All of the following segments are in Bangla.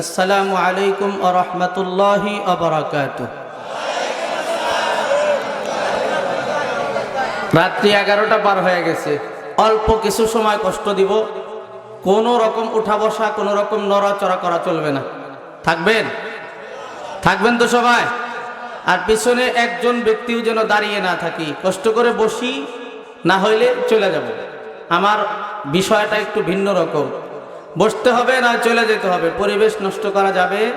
আসসালামু আলাইকুম আ রহমতুল্লাহি আবরাকাত রাত্রি এগারোটা পার হয়ে গেছে। অল্প কিছু সময় কষ্ট দিব। কোনো রকম উঠা বসা, কোনো রকম নড়াচড়া করা চলবে না। থাকবেন? থাকবেন তো সবাই? আর পিছনে একজন ব্যক্তিও যেন দাঁড়িয়ে না থাকি। কষ্ট করে বসি, না হইলে চলে যাব। আমার বিষয়টা একটু ভিন্ন রকম। বসতে হবে না, চলে যেতে হবে। পরিবেশ নষ্ট করা যাবে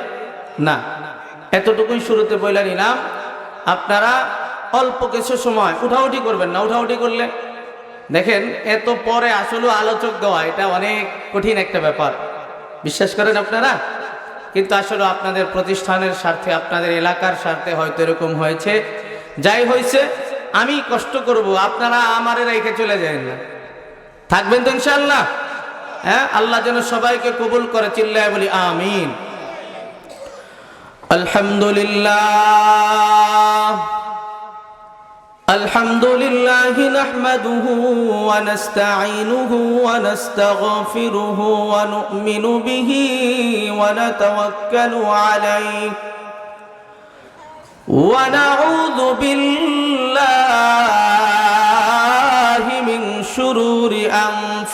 না। এতটুকুই শুরুতে বলে নিলাম। আপনারা অল্প কিছু সময় উঠাউঠি করবেন না, উঠাউঠি করলে। দেখেন, এত পরে আসলে আলোচক দেওয়া, এটা অনেক কঠিন একটা ব্যাপার। বিশ্বাস করেন আপনারা? কিন্তু আসলে আপনাদের প্রতিষ্ঠানের স্বার্থে, আপনাদের এলাকার স্বার্থে হয়তো এরকম হয়েছে। যাই হয়েছে, আমি কষ্ট করব, আপনারা আমারে রেখে চলে যায় না। থাকবেন তো ইনশাল্লাহ হ্যাঁ আল্লাহ যেন সবাইকে কবুল করে চিল্লায় বলি আমিন আলহামদুলিল্লাহ الحمد لله نحمده ونستعينه ونستغفره ونؤمن به ونتوكل عليه ونعوذ بالله من شرور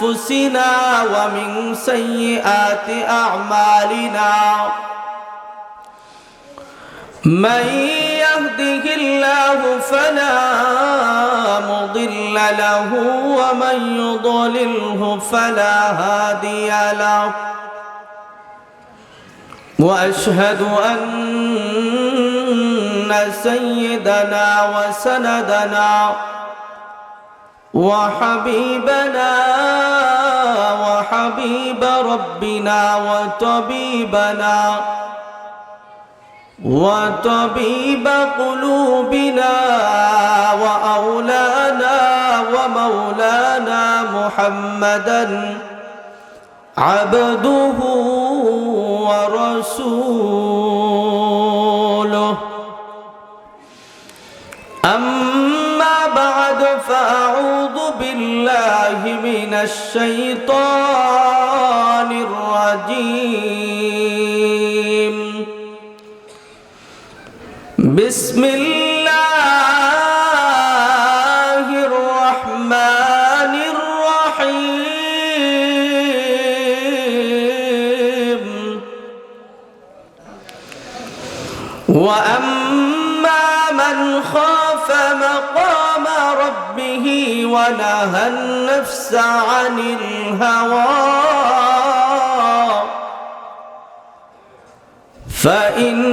أنفسنا ومن سيئات أعمالنا. من يهده الله فلا مضل له ومن يضلله فلا هادي له. وأشهد أن سيدنا وسندنا وحبيبنا وحبيب ربنا وطبيبنا وطبيب قلوبنا وأولانا ومولانا محمدا عبده ورسوله. أما بعد فأعوذ بالله من الشيطان الرجيم. بسم الله الرحمن الرحيم. وأما من خاف مقام ربه ونهى النفس عن الهوى. فإن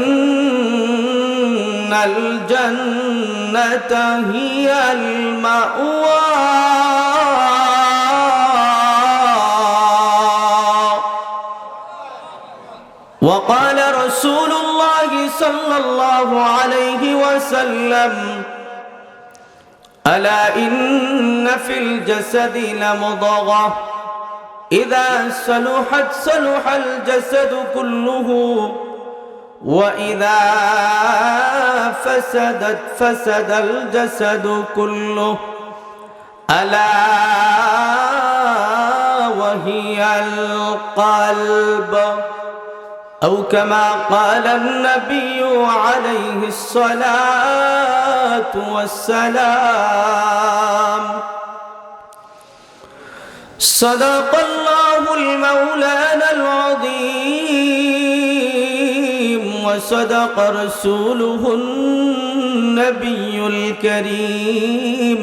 الجنة هي المأوى. وقال رسول الله صلى الله عليه وسلم ألا إن في الجسد لمضغة؟ إذا صلحت صلح الجسد كله وإذا فسدت فسد الجسد كله. ألا وهي القلب. أو كما قال النبي عليه الصلاة والسلام. صدق الله المولانا العظيم وصدق رسوله النبي الكريم.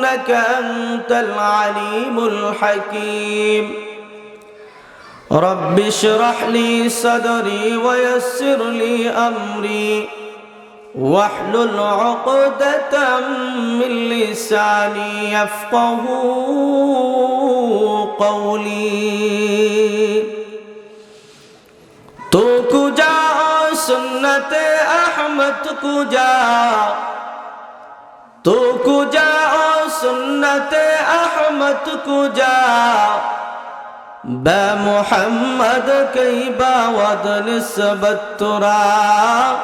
إنك أنت العليم الحكيم. رب اشرح لي صدري ويسر لي أمري. واحلل عقدة من لساني يفقه قولي. تو جا سنت أحمد کجا تو کجا سنت احمد کو جا با محمد کی باود نسبت ترا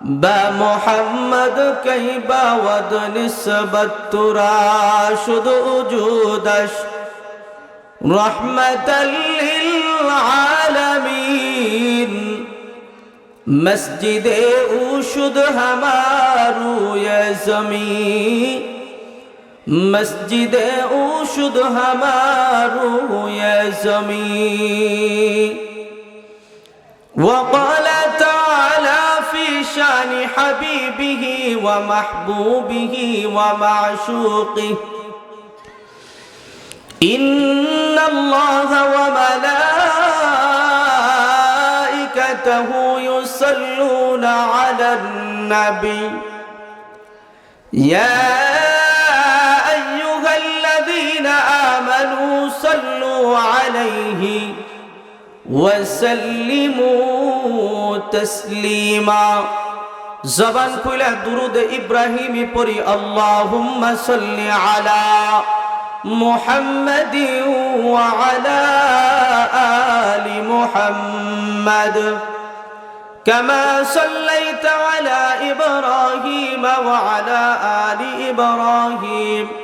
با محمد کی باود نسبت ترا شد وجودش رحمة للعالمين مسجد اوشد ہمارو یا زمین مسجد اوشد ہمارو یہ زمین وقال تعالى في شأن حبيبه ومحبوبه ومعشوقه إن الله وملائكته يصلون على النبي. يا وسلموا تسليما. زبان كله درود إبراهيم بري اللهم صل على محمد وعلى آل محمد. كما صليت على إبراهيم وعلى آل إبراهيم.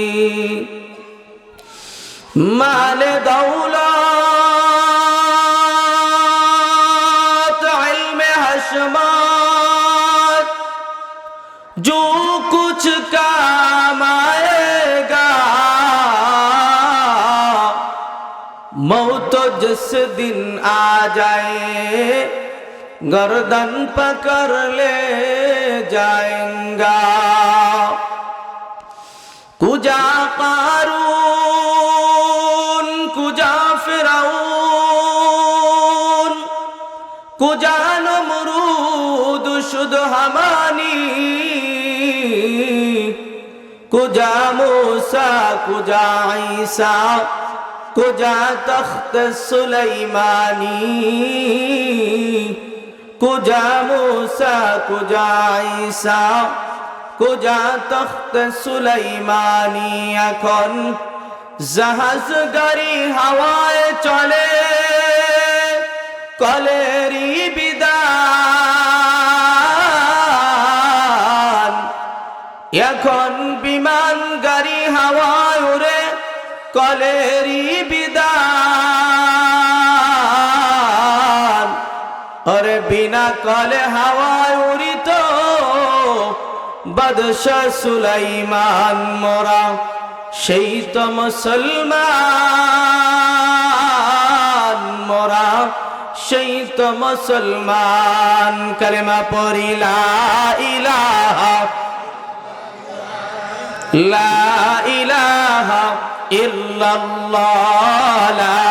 दिन आ जाए गर्दन पकड़ ले जाएंगा कुजा कारून कुजा फिराउन कुजा नमरूद शुद्ध हमानी कुजा मूसा कुजा ईसा کجا عیسیٰ کجا تخت سلیمانی کجا موسا کجا عیسیٰ کجا تخت সুলাইমানি এখন জাহাজ গাড়ি হাওয়ায় চলে কলেরি কলে হাওয়ায় উড়িত বাদশাহ সুলাইমান মোরা, সেই তো মুসলমান মোরা, সেই তো মুসলমান কলেমা পড়িলা ইলাহা লা ইলাহা ইল্লাল্লাহ, লা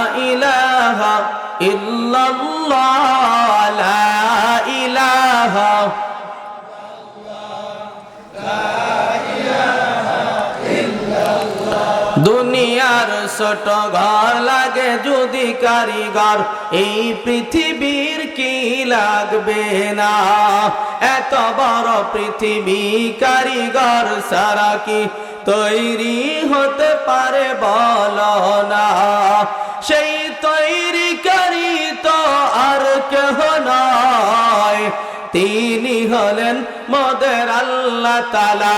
ছোট ঘর লাগে যদি কারিগর, এই পৃথিবীর কি লাগবে না? এত বড় পৃথিবী কারিগর সারা কি তৈরি হতে পারে বল না। সেই তৈরি করি তো আর কেহ নয়। তিনি হলেন মদের আল্লাহ তালা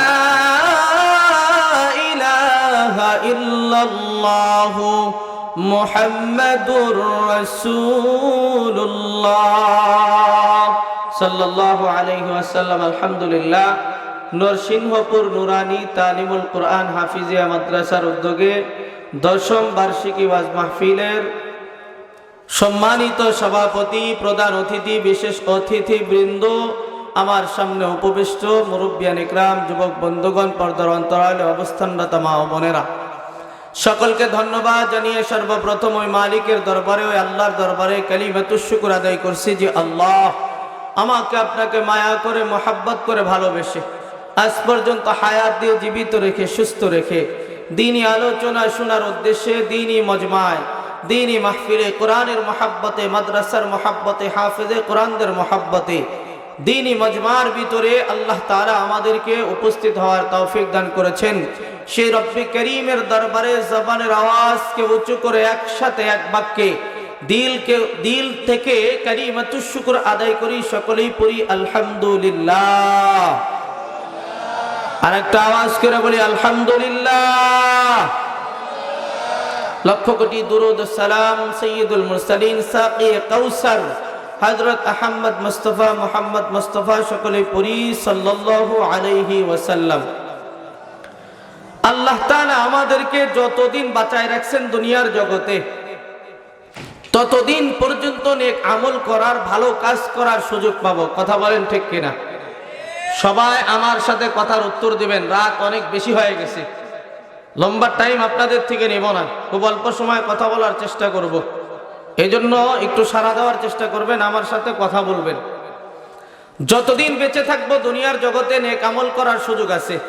الله محمد رسول الله صلى الله عليه وسلم الحمد لله নরসিংহপুর নুরানি তালিমুল কোরআন হাফিজিয়া মাদ্রাসার উদ্যোগে দশম বার্ষিকী ওয়াজ মাহফিলের সম্মানিত সভাপতি প্রধান অতিথি বিশেষ অতিথি বৃন্দ আমার সামনে উপবিষ্ট মুরব্বিয়ান ইকরাম যুবক বন্ধুগণ পর্দার অন্তরালে অবস্থানরত মা ও বোনেরা সকলকে ধন্যবাদ জানিয়ে সর্বপ্রথম ওই মালিকের দরবারে, ওই আল্লাহর দরবারে কালিমাতুশুকুর আদায় করছি যে আল্লাহ আমাকে আপনাকে মায়া করে, মোহাব্বত করে ভালোবেসে, আজ পর্যন্ত হায়াত দিয়ে জীবিত রেখে, সুস্থ রেখে, দিনই আলোচনা শোনার উদ্দেশ্যে, দিনই মজমায়, দিনই মাহফিলে, কোরআনের মহাব্বতে, মাদ্রাসার মহাব্বতে, হাফেজে কোরআনদের মহাব্বতে দিনই মজমার ভিতরে আল্লাহ তারা আমাদেরকে উপস্থিত হওয়ার তৌফিক দান করেছেন। সেই রব্বি করিমের দরবারে জবানের আওয়াজকে উঁচু করে একসাথে এক বাক্যে, দিলকে, দিল থেকে আদায় করি, সকলেই পড়ি আলহামদুলিল্লাহ। আর একটা আওয়াজ করে বলি আলহামদুলিল্লাহ। লক্ষ কোটি দুরুদ সালাম সৈয়দুল মুরসালিন সাকি কৌসার হযরত আহমদ মুস্তফা, মুহাম্মদ মুস্তফা সকলে পড়ি সাল্লাল্লাহু আলাইহি ওয়াসাল্লাম। আল্লাহ আমাদেরকে যতদিন বাঁচায় রাখছেন দুনিয়ার জগতে, ততদিন পর্যন্ত আমল করার, ভালো কাজ করার সুযোগ পাবো। কথা বলেন ঠিক কিনা? সবাই আমার সাথে কথার উত্তর দিবেন, রাত অনেক বেশি হয়ে গেছে। লম্বা টাইম আপনাদের থেকে নেব না। খুব অল্প সময় কথা বলার চেষ্টা করব। এই জন্য একটু সারা দেওয়ার চেষ্টা করবেন, আমার সাথে কথা বলবেন। যতদিন বেঁচে থাকব, দুনিয়ার জগতে নেক আমল করার সুযোগ আছে।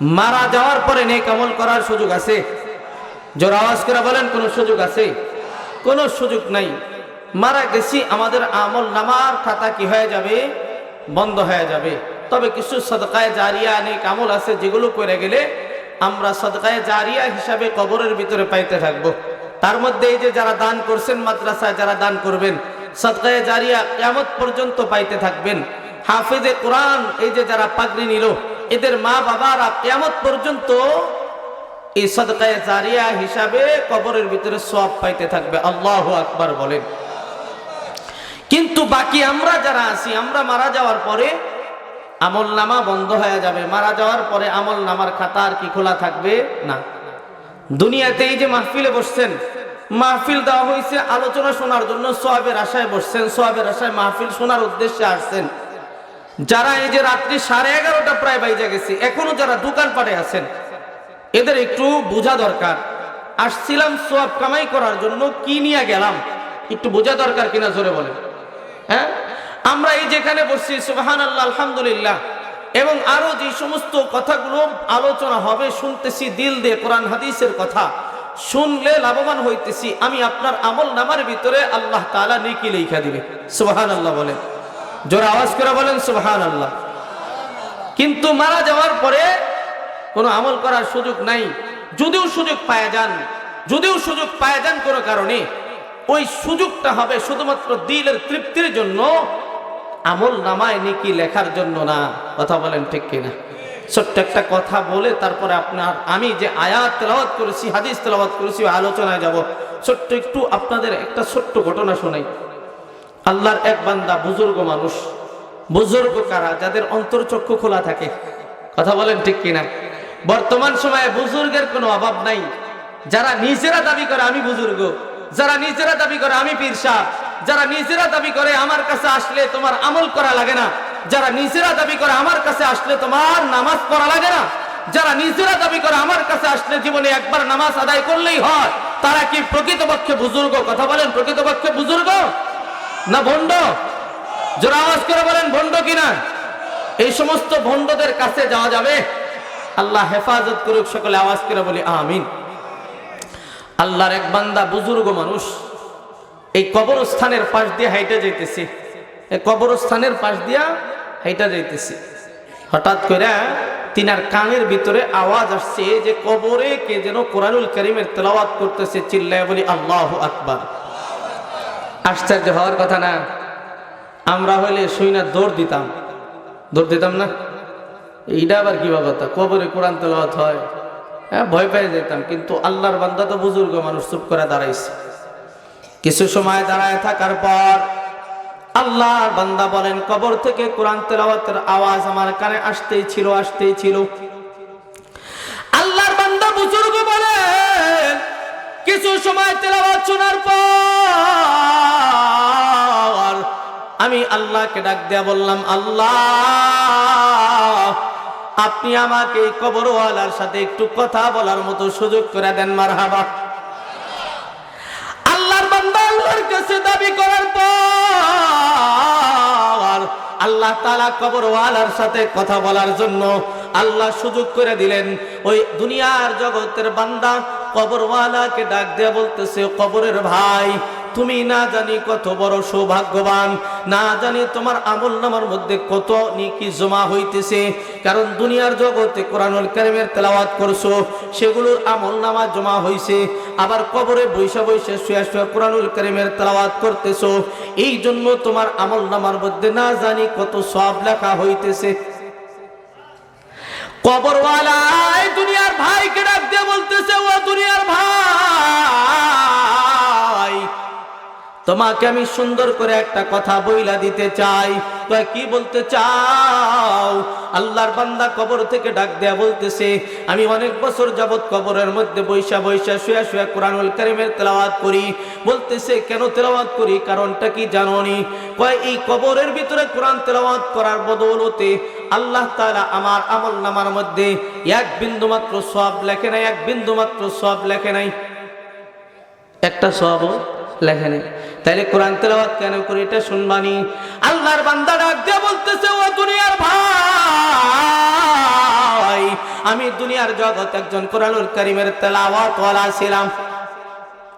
মারা যাওয়ার পরে নেক আমল করার সুযোগ আছে। জোর আওয়াজ করে বলেন, কোনো সুযোগ আছে? কোনো সুযোগ নাই। মারা গেছি, আমাদের আমল নামার খাতা কি হয়ে যাবে? বন্ধ হয়ে যাবে। তবে কিছু সদকায় জারিয়া অনেক আমল আছে, যেগুলো করে গেলে আমরা সদকায় জারিয়া হিসাবে কবরের ভিতরে পাইতে থাকব। তার মধ্যে এই যে যারা দান করছেন মাদ্রাসায় যারা দান করবেন, সদকায় জারিয়া কেমত পর্যন্ত পাইতে থাকবেন। হাফেজে কোরআন এই যে যারা পাগড়ি নিল, এদের মা বাবারা কেমত পর্যন্ত এই সদকায় জারিয়া হিসাবে কবরের ভিতরে সব পাইতে থাকবে। আল্লাহ আকবার বলেন। কিন্তু বাকি আমরা যারা আছি, আমরা মারা যাওয়ার পরে আমল নামা বন্ধ হয়ে যাবে। মারা যাওয়ার পরে আমল নামার খাতা আর কি খোলা থাকবে? না। দুনিয়াতে এই যে মাহফিলে বসছেন, মাহফিল দেওয়া হয়েছে আলোচনা শোনার জন্য, সোয়াবের আশায় বসছেন, সোয়াবের আশায় মাহফিল শোনার উদ্দেশ্যে আসছেন। যারা এই যে রাত্রি সাড়ে এগারোটা প্রায় বাইজে গেছে, এখনও যারা দোকানপাটে আছেন, এদের একটু বোঝা দরকার। আসছিলাম সোয়াব কামাই করার জন্য, কি নিয়ে গেলাম? একটু বোঝা দরকার কিনা জোরে বলেন। হ্যাঁ? আমরা এই যেখানে বসছি সুবাহান আল্লাহ আলহামদুলিল্লাহ এবং আরও যে সমস্ত কথাগুলো আলোচনা হবে, শুনতেছি দিল দিয়ে কোরআন হাদিসের কথা, শুনলে লাভবান হইতেছি। আমি আপনার আমল নামার ভিতরে আল্লাহ তালা নেকি লেখা দিবে। সুবাহান আল্লাহ বলেন। জোরে আওয়াজ করে বলেন সুবাহান আল্লাহ কিন্তু মারা যাওয়ার পরে কোনো আমল করার সুযোগ নাই। যদিও সুযোগ পায় যান, যদিও সুযোগ পায় যান কোনো কারণে, ওই সুযোগটা হবে শুধুমাত্র দিলের তৃপ্তির জন্য আমল নামায় নেকি লেখার জন্য না? কথা বলেন ঠিক কিনা? ছোট্ট একটা কথা বলে তারপরে আপনার, আমি যে আয়াত তেলাওয়াত করেছি, হাদিস তেলাওয়াত করেছি আলোচনায় যাব। ছোট্ট একটু আপনাদের একটা ছোট্ট ঘটনা শোনাই। আল্লাহর এক বান্দা বুজুর্গ মানুষ। বুজুর্গ কারা? যাদের অন্তর্চক্ষু খোলা থাকে। কথা বলেন ঠিক কিনা? বর্তমান সময়ে বুজুর্গের কোনো অভাব নাই। যারা নিজেরা দাবি করে, আমি বুজুর্গ। যারা নিজেরা দাবি করে, আমি পীর সাহ যারা নিজেরা দাবি করে আমার কাছে আসলে তোমার আমল করা লাগে না, যারা নিজেরা দাবি করে আমার কাছে আসলে তোমার নামাজ পড়া লাগে না, যারা নিজেরা দাবি করে আমার কাছে আসলে জীবনে একবার নামাজ আদায় করলেই হয়, তারা কি প্রকৃতপক্ষে বুজুর্গ? কথা বলেন, প্রকৃতপক্ষে বুজুর্গ? না ভণ্ড? যারা আওয়াজ করে বলেন, ভণ্ড কিনা? এই সমস্ত ভণ্ডদের কাছে যাওয়া যাবে? আল্লাহ হেফাজত করুক, সকলে আওয়াজ করে বলি, আমিন। আল্লাহর এক বান্দা বুজুর্গ মানুষ এই কবরস্থানের পাশ দিয়ে হাইটে যাইতেছে। এই কবরস্থানের পাশ দিয়া হাইটা যাইতেছি। হঠাৎ করে তিনার কানের ভিতরে আওয়াজ আসছে যে কবরে কে যেন কোরআনুল করিমের তেলাওয়াত করতেছে, চিল্লায় বলি, আল্লাহ আকবার। আশ্চর্য হওয়ার কথা না। আমরা হইলে শুই না, দৌড় দিতাম। দৌড় দিতাম না? এইটা আবার কি কথা? কবরে কোরআন তেলাওয়াত হয়। হ্যাঁ ভয় পেয়ে যেতাম কিন্তু আল্লাহর বান্দা তো বুজুর্গ মানুষ, চুপ করে দাঁড়াইছে। কিছু সময় দাঁড়ায় থাকার পর আল্লাহর বান্দা বলেন, কবর থেকে কোরআন তেলাওয়াতের আওয়াজ আমার কানে আসতেই ছিল আসতেই ছিল। আল্লাহর বান্দা বুজুর্গ বলেন, কিছু সময় তেলাওয়াত শোনার পর আমি আল্লাহকে ডাক দেয়া বললাম, আল্লাহ, আপনি আমাকে কবরওয়ালার সাথে একটু কথা বলার মতো সুযোগ করে দেন, মারহাবা। আল্লাহ তালা কবরওয়ালার সাথে কথা বলার জন্য আল্লাহ সুযোগ করে দিলেন। ওই দুনিয়ার জগতের বান্দা কবরওয়ালাকে ডাক দেয়া বলতেছে, কবরের ভাই তুমি না জানি কত বড় সৌভাগ্যবান, না জানি তোমার আমল নামার মধ্যে কত নিকি জমা হইতেছে। কারণ দুনিয়ার জগতে কোরআনুল কারিমের তেলাওয়াত করছ, সেগুলোর আমল নামা জমা হইছে। আবার কবরে বৈশা বৈশা শুয়া শুয়া কোরআনুল কারিমের তেলাওয়াত করতেছো এই জন্য তোমার আমল নামার মধ্যে না জানি কত সব লেখা হইতেছে। কবরওয়ালা এই দুনিয়ার ভাইকে ডাক দিয়ে বলতেছে, ও দুনিয়ার ভাই তোমাকে আমি সুন্দর করে একটা কথা বইলা দিতে চাই। তো কি বলতে চাও? আল্লাহর বান্দা কবর থেকে ডাক দেয়া বলতেছে, আমি অনেক বছর যাবৎ কবরের মধ্যে বৈশা বৈশা শুয়া শুয়া কোরআনুল কারিমের তেলাওয়াত করি। বলতেছে, কেন তেলাওয়াত করি? কারণটা কি জানোনি? কয়, এই কবরের ভিতরে কোরআন তেলাওয়াত করার বদৌলতে আল্লাহ তাআলা আমার আমল নামার মধ্যে এক বিন্দু মাত্র সব লেখে নাই, এক বিন্দু মাত্র সব লেখে নাই। একটা সব লেখে নেই তাইলে কোরআন তেলাওয়াত কেন করি এটা শুনবানি? আল্লাহর বান্দা ডাক দিয়ে বলতেছে, ও দুনিয়ার ভাই, আমি দুনিয়ার জগৎ একজন কোরআনুল কারিমের তেলাওয়াত ওয়ালা ছিলাম।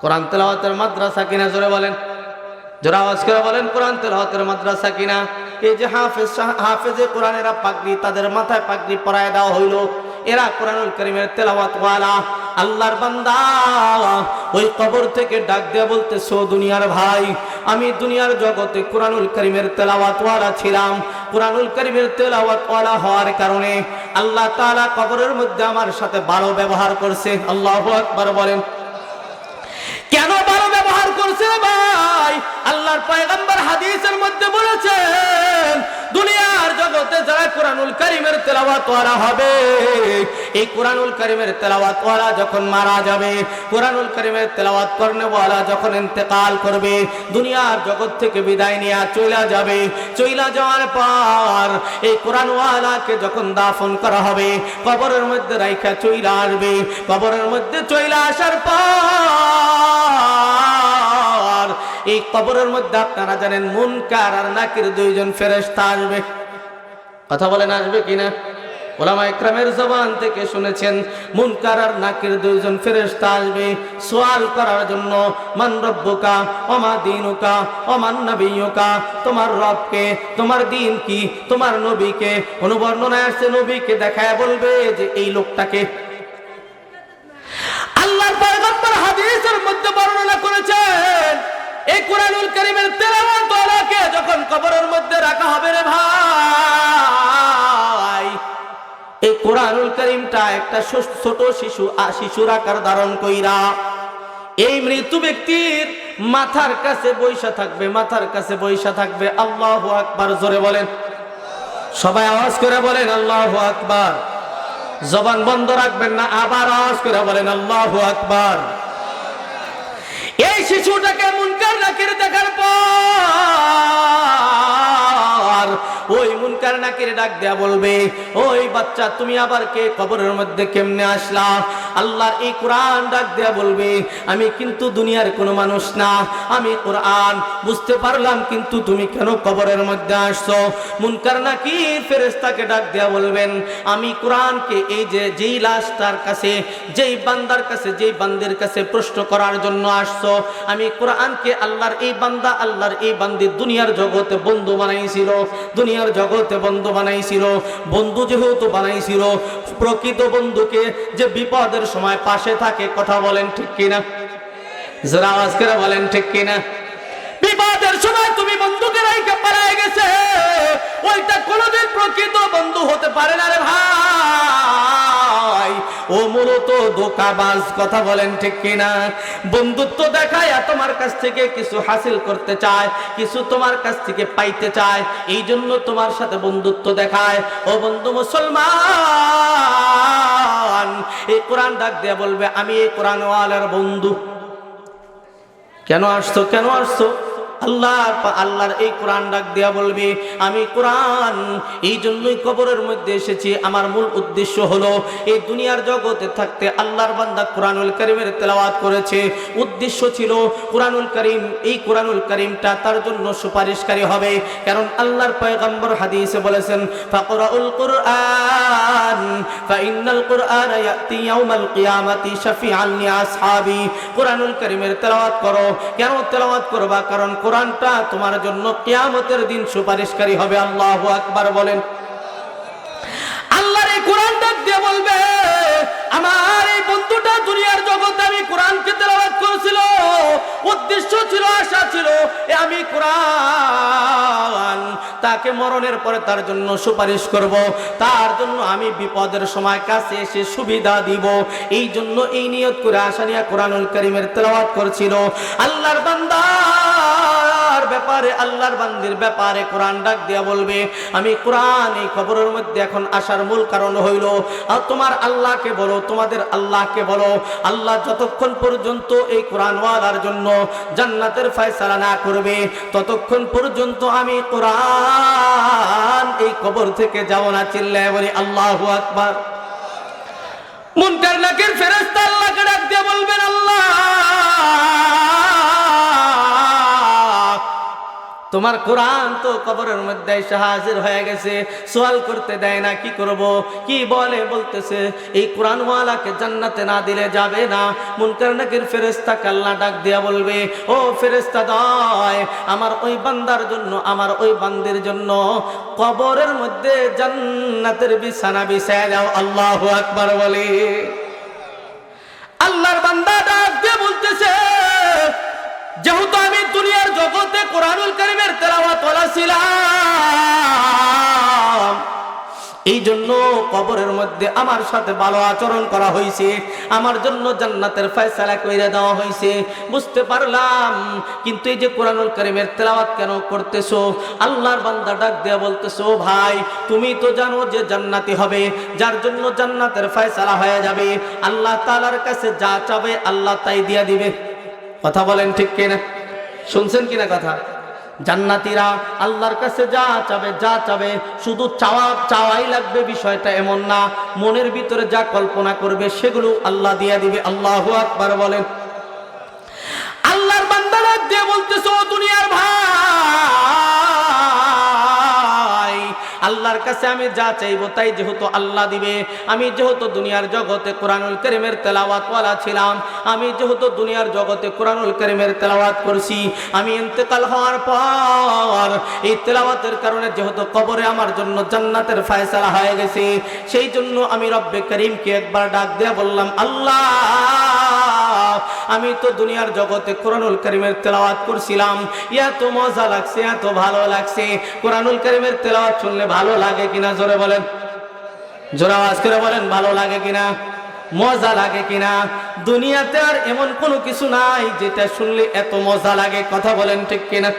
কোরআন তেলাওয়াতের মাদ্রাসা কিনা? জোরে বলেন। জোরে আওয়াজ করে বলেন, কোরআন তেলাওয়াতের মাদ্রাসা কিনা? এই যে হাফেজ হাফেজে কোরআনেরা পাগড়ি, তাদের মাথায় পাগড়ি পরায় দেওয়া হইল। এরা কোরআনুল করিমের তেলাওয়াত ওয়ালা। আল্লাহর বান্দা, ওই কবর থেকে ডাক দেয়া বলতেছো, দুনিয়ার ভাই, আমি দুনিয়ার জগতে কোরআনুল করিমের তেলাওয়াত ওয়ালা ছিলাম। কোরআনুল করিমের তেলাওয়াত ওয়ালা হওয়ার কারণে আল্লাহ তাআলা কবরের মধ্যে আমার সাথে ভালো ব্যবহার করছে। আল্লাহু আকবার বলেন। কেন ভালো ব্যবহার করছে ভাই? আল্লাহর পয়গম্বর হাদিসের মধ্যে বলেছেন দুনিয়ার জগতে যারা কোরআনুল কারিমের তেলাওয়াত ওয়ালা হবে, এই কোরআনুল কারিমের তেলাওয়াত ওয়ালা যখন মারা যাবে, কোরআনুল কারিমের তেলাওয়াত করনে ওয়ালা যখন ইন্তেকাল করবে, দুনিয়ার জগৎ থেকে বিদায় নিয়ে চইলা যাবে। চইলা যাওয়ার পর এই কোরআন ওয়ালাকে যখন দাফন করা হবে, কবরের মধ্যে রাইখা চইলা আসবে। কবরের মধ্যে চইলা আসার পর এই কবরের মধ্যে আপনারা জানেন মুনকার আর নাকির দুইজন ফেরেশতা আসবে। কথা বলেন আসবে কিনা? মান নবীকে দেখায় বলবে যে এই লোকটাকে। আল্লাহর হাদিসের মধ্যে বর্ণনা করেছেন এই কোরআনুল করিমের তেলাওয়াত ওয়ালাকে যখন কবরের মধ্যে রাখা হবে রে ভাই, এই কোরআনুল করিমটা একটা ছোট- শিশু, আ- শিশুর আকার ধারণ কইরা এই মৃত্যু ব্যক্তির মাথার কাছে বৈশা থাকবে, মাথার কাছে বৈশা থাকবে। আল্লাহ আকবার, জোরে বলেন। সবাই আওয়াজ করে বলেন, আল্লাহ আকবার। জবান বন্ধ রাখবেন না, আবার আওয়াজ করে বলেন, আল্লাহ আকবার। এই শিশুটাকে মুনকার নাকির দেখার পর ওই মুনকার নাকির ডাক দেয়া বলবে, ওই বাচ্চা, তুমি আবার কে? কবরের মধ্যে কেমনে আসলা? আল্লাহর এই কোরআন ডাক দেয়া বলবে, আমি কিন্তু দুনিয়ার কোনো মানুষ না, আমি কোরআন বুঝতে পারলাম, কিন্তু তুমি কেন কবরের মধ্যে আসছো? মুনকার নাকির ফেরেশতাকে ডাক দেয়া বলবেন, আমি কোরআনকে এই যে, যেই লাশটার কাছে, যেই বান্দার কাছে, যেই বান্দির কাছে প্রশ্ন করার জন্য আসছো, আমি কোরআনকে আল্লাহর এই বান্দা, আল্লাহর এই বান্দি দুনিয়ার জগতে বন্ধু বানাইছিল। দুনিয়ার জগতে বন্ধু বানাইছিল, বন্ধু যেহেতু বানাইছিল, প্রকৃত বন্ধুকে যে বিপদের সময় পাশে থাকে কথা বলেন ঠিক কিনা? যারা আওয়াজ করে বলেন ঠিক কিনা? বিপদের সময় তুমি বন্ধুকে রাইকে গেছে। ওইটা কোনোদিন প্রকৃত বন্ধু হতে পারে না রে ভাই। ও মূলত ধোকাবাজ কথা বলেন ঠিক কিনা? বন্ধুত্ব দেখায় তোমার কাছ থেকে কিছু হাসিল করতে চায়, কিছু তোমার কাছ থেকে পাইতে চায়, এই জন্য তোমার সাথে বন্ধুত্ব দেখায়। ও বন্ধু মুসলমান, এই কোরআন ডাক দিয়ে বলবে, আমি এই কোরআনওয়ালার বন্ধু। কেন আসছো? কেন আসছো? আল্লাহর আল্লাহর এই কোরআন ডাক দেয়া বলবে, আমি কোরআন এই জন্যই কবরের মধ্যে এসেছি। আমার মূল উদ্দেশ্য হলো, এই দুনিয়ার জগতে থাকতে আল্লাহর বান্দা কোরআনুল করিমের তেলাওয়াত করেছে। উদ্দেশ্য ছিল, কোরআনুল করিম, এই কোরআনুল করিমটা তার জন্য সুপারিশকারী হবে। কারণ আল্লাহর পয়গম্বর হাদিসে বলেছেন, ফাকরাউল কুরআন, ফাইন্নাল কুরআন ইয়াতি ইয়াউমাল কিয়ামাতি শাফিআন লিআসহাবি কোরআনুল করিমের তেলাওয়াত করো। কেন তেলাওয়াত করবা? কারণ কোরআনটা তোমার জন্য কিয়ামতের দিন সুপারিশকারী হবে। আল্লাহু আকবার বলেন। আল্লাহর এই কোরআন দিয়ে বলবে, আমার এই বন্ধুটা দুনিয়ার জগতে আমি কোরআনকে তেলাওয়াত করেছিল, উদ্দেশ্য ছিল, আশা ছিল আমি কোরআন তাকে মরণের পরে তার জন্য সুপারিশ করব, তার জন্য আমি বিপদের সময় কাছে এসে সুবিধা দিব। এই জন্য এই নিয়ত করে আশা নিয়ে কোরআনুল করিমের তেলাওয়াত করছিল। আল্লাহর বান্দার ব্যাপারে, আল্লাহর বান্দির ব্যাপারে কোরআন ডাক দিয়া বলবে, আমি কোরআন এই খবরের মধ্যে এখন আসার মূল কারণ হইল, আর তোমার আল্লাহকে বলো, তোমাদের আল্লাহকে বলো, আল্লাহ যতক্ষণ পর্যন্ত এই কোরআনওয়ালার জন্য জান্নাতের ফয়সালা না করবে, ততক্ষণ পর্যন্ত আমি কোরআন এই কবর থেকে যাব না চিল্লায় বলি, আল্লাহু আকবার। মুনকার নাকির ফেরেশতা আল্লাহকে ডাক দিয়ে বলবেন, আল্লাহ তোমার কোরআন তো কবরের মধ্যে এসে হাজির হয়ে গেছে। সোয়াল করতে দেয় না, কি করব? কি বলে? বলতেছে, এই কোরআনওয়ালাকে জান্নাতে না দিলে যাবে না। মুনকার নাকির ফেরেস্তা কাল্লা ডাক দিয়া বলবে, ও ফেরেস্তা দয়, আমার ওই বান্দার জন্য, আমার ওই বান্দির জন্য কবরের মধ্যে জান্নাতের বিছানা বিছায় যাও আল্লাহু আকবার বলে। আল্লাহর বান্দা ডাক দিয়ে বলতেছে যেহেতু আমি দুনিয়ার জগতে কোরআনুল করিমের তেলাওয়াত ছিলাম এই জন্য কবরের মধ্যে আমার সাথে ভালো আচরণ করা হয়েছে। আমার জন্য জান্নাতের ফয়সালা কইরা দেওয়া হয়েছে। বুঝতে পারলাম, কিন্তু এই যে কোরআনুল করিমের তেলাওয়াত কেন করতেছো? আল্লাহর বান্দা ডাক দেয়া বলতেছো, ভাই, তুমি তো জানো যে জান্নাতি হবে, যার জন্য জান্নাতের ফয়সালা হয়ে যাবে। আল্লাহ তালার কাছে যা চাবে আল্লাহ তাই দিয়া দিবে। কথা বলেন ঠিক কিনা? শুনছেন কিনা কথা? জান্নাতিরা আল্লাহর কাছে যা চাবে যা চাবে, শুধু চাওয়া, চাওয়াই লাগবে, বিষয়টা এমন না। মনের ভিতরে যা কল্পনা করবে, সেগুলো আল্লাহ দিয়া দিবে। আল্লাহ আকবার বলেন। আল্লাহর বান্দারা দিয়ে বলতেছ দুনিয়ার ভাই আল্লাহর কাছে আমি যা চাইব তাই যেহেতু আল্লাহ দিবে। আমি যেহেতু দুনিয়ার জগতে কোরআনুল করিমের তেলাওয়াতওয়ালা ছিলাম, আমি যেহেতু দুনিয়ার জগতে কোরআনুল করিমের তেলাওয়াত করছি, আমি ইন্তেকাল হওয়ার পর এই তেলাওয়াতের কারণে যেহেতু কবরে আমার জন্য জান্নাতের ফয়সালা হয়ে গেছে, সেই জন্য আমি রব্বে করিমকে একবার ডাক দিয়ে বললাম, আল্লাহ! আমি তো দুনিয়ার জগতে কোরআনুল করিমের তেলাওয়াত করছিলাম। এত মজা লাগছে, এত ভালো লাগছে। কোরআনুল করিমের তেলাওয়াত শুনলে ভালো লাগে কিনা? জোরে বলেন। জোরে আওয়াজ করে বলেন, ভালো লাগে কিনা? মজা লাগে কিনা? দুনিয়াতে আর এমন কোনো কিছু নাই যেটা শুনলে এত মজা লাগে। কথা বলেন ঠিক কিনা?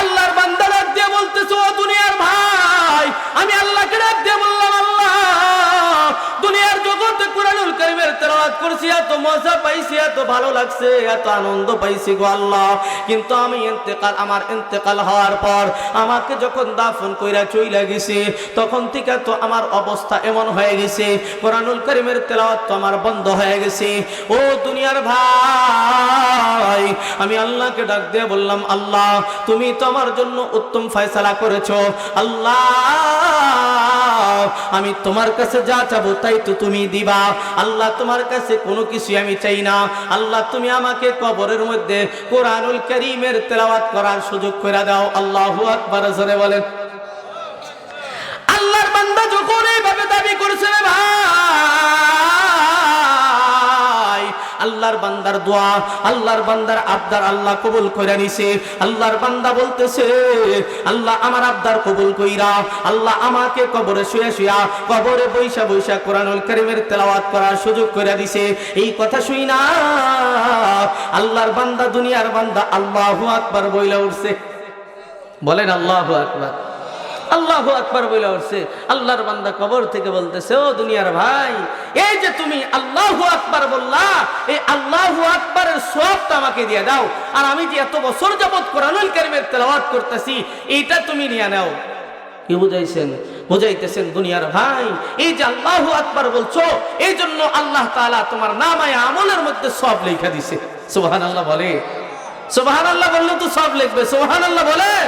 আল্লাহর বান্দা ডাক দিয়ে বলতেছে দুনিয়ার ভাই তেলাওয়াত করছি, এত মজা পাইছি, এত ভালো লাগছে, এত আনন্দ পাইছি গো আল্লাহ। কিন্তু আমি ইন্তেকাল, আমার ইন্তেকাল হওয়ার পর আমাকে যখন দাফন কইরা চইলা গেছে, তখন থেকে তো আমার অবস্থা এমন হয়ে গেছে, কোরআনুল কারীমের তেলাওয়াত তো আমার বন্ধ হয়ে গেছে। ও দুনিয়ার ভাই, আমি আল্লাহকে ডাক দিয়ে বললাম, আল্লাহ, তুমি তো আমার জন্য উত্তম ফয়সালা করেছ। আল্লাহ আমি তোমার কাছে যা চাবো তাই তো তুমি দিবা। আল্লাহ তোমার কাছে কোনো কিছু আমি চাই না। আল্লাহ তুমি আমাকে কবরের মধ্যে কোরআনুল করিমের তেলাওয়াত করার সুযোগ করে দাও। আল্লাহ আকবার, জোরে বলেন। আল্লাহর বান্দা যখন এইভাবে দাবি করছে ভাই আল্লাহর বান্দার দোয়া, আল্লাহর বান্দার আবদার আল্লাহ কবুল করে নিছে। আল্লাহর বান্দা বলতেছে, আল্লাহ আমার আবদার কবুল কইরা, আল্লাহ আমাকে কবরে শুয়ে শুয়া, কবরে বৈশা বৈশা কোরআনুল কারীমের তেলাওয়াত করার সুযোগ করে দিছে। এই কথা শুই না। আল্লাহর বান্দা, দুনিয়ার বান্দা, আল্লাহু আকবার বইলা উঠছে। বলেন আল্লাহু আকবার। আল্লাহ আকবার বলে উঠছে। আল্লাহর বান্দা কবর থেকে বলতেছে, ও দুনিয়ার ভাই, এই যে তুমি আল্লাহ আকবার বললা, এই আল্লাহ আকবারের সবটা আমাকে দিয়ে দাও। আর আমি যে এত বছর যাবত কোরআনুল কারিমের তেলাওয়াত করতেছি, এইটা তুমি নিয়ে নাও। কি বুঝাইছেন? বুঝাইতেছেন, দুনিয়ার ভাই, এই যে আল্লাহ আকবার বলছো এই জন্য আল্লাহ তাআলা তোমার নাম নামায় আমলের মধ্যে সব লেখা দিছে। সুবহান আল্লাহ বলে। সুবহান আল্লাহ বললে তো সব লিখবে। সুবহান আল্লাহ বলেন।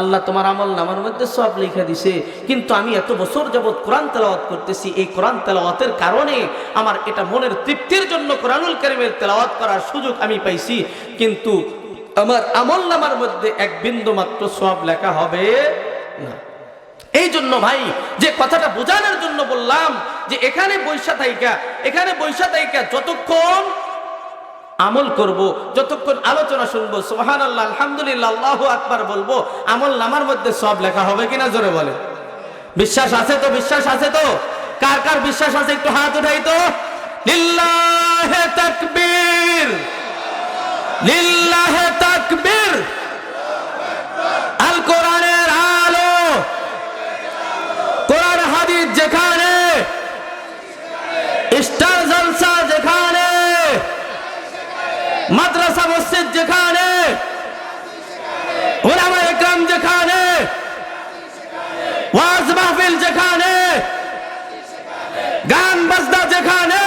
আল্লাহ তোমার আমল নামার মধ্যে সব লিখে দিছে। কিন্তু আমি এত বছর যাবৎ কোরআন তেলাওয়াত করতেছি, এই কোরআন তেলাওয়াতের কারণে আমার এটা মনের তৃপ্তির জন্য কোরআনুল কারিমের তেলাওয়াত করার সুযোগ আমি পাইছি। কিন্তু আমার আমল নামার মধ্যে এক বিন্দু মাত্র সব লেখা হবে না। এই জন্য ভাই, যে কথাটা বোঝানোর জন্য বললাম যে এখানে বৈশা থাইকা, এখানে বৈশা থাইকা যতক্ষণ আমল করব, যতক্ষণ আলোচনা শুনব সোহান আল্লাহ আলহামদুলিল্লাহ, আল্লাহ আকবার বলব, আমল নামার মধ্যে সব লেখা হবে কিনা জোরে বলে বিশ্বাস আছে তো, বিশ্বাস আছে তো? কার কার বিশ্বাস আছে, একটু হাত উঠাই তো। লিল্লাহে যেখানে জলসা যেখানে মাদ্রাসা, মসজিদ যেখানে ওলামা যেখানে, ওয়াজ মাহফিল যেখানে, গান বাজনা যেখানে,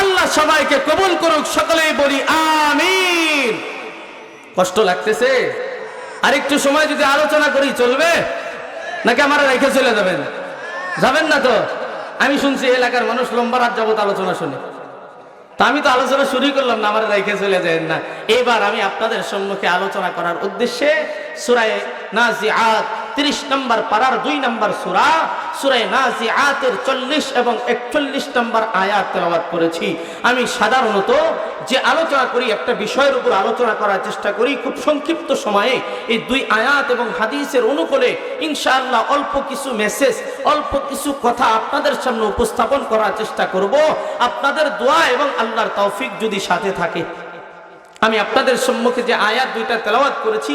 আল্লাহ সবাইকে কবুল করুক, সকলেই বলি আমিন। কষ্ট লাগতেছে? আর একটু সময় যদি আলোচনা করি, চলবে? নাকি আমার রেখে চলে যাবেন? যাবেন না তো? আমি শুনছি এলাকার মানুষ লম্বা রাত যাবত আলোচনা শুনে। তা আমি তো আলোচনা শুরু করলাম না, আমার রেখে চলে যায় না। এবার আমি আপনাদের সম্মুখে আলোচনা করার উদ্দেশ্যে সুরায় নাজিআত তিরিশ নম্বর পাড়ার দুই নম্বর সুরা সুরায় নাজিআতের চল্লিশ এবং একচল্লিশ নম্বর আয়াত তেলাওয়াত করেছি। আমি সাধারণত যে আলোচনা করি, একটা বিষয়ের উপর আলোচনা করার চেষ্টা করি, খুব সংক্ষিপ্ত সময়ে এই দুই আয়াত এবং হাদিসের অনুকূলে ইনশাআল্লাহ অল্প কিছু মেসেজ, অল্প কিছু কথা আপনাদের সামনে উপস্থাপন করার চেষ্টা করব। আপনাদের দোয়া এবং আল্লাহর তৌফিক যদি সাথে থাকে। আমি আপনাদের সম্মুখে যে আয়াত দুইটা তেলাওয়াত করেছি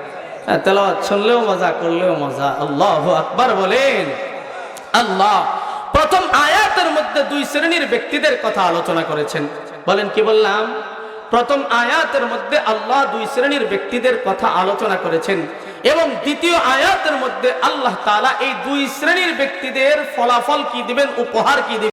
তেলাওয়াত শুনলেও মজা, করলেও মজা। আল্লাহ আকবার বলেন। আল্লাহ প্রথম আয়াতের মধ্যে দুই শ্রেণির ব্যক্তিদের কথা আলোচনা করেছেন। বলেন, কি বললাম? প্রথম আয়াতের মধ্যে আল্লাহ দুই শ্রেণির ব্যক্তিদের কথা আলোচনা করেছেন এবং দ্বিতীয় আয়াতের মধ্যে আল্লাহ তাআলা এই দুই শ্রেণির ব্যক্তিদের ফলাফল কি দিবেন, উপহার কি দিবেন?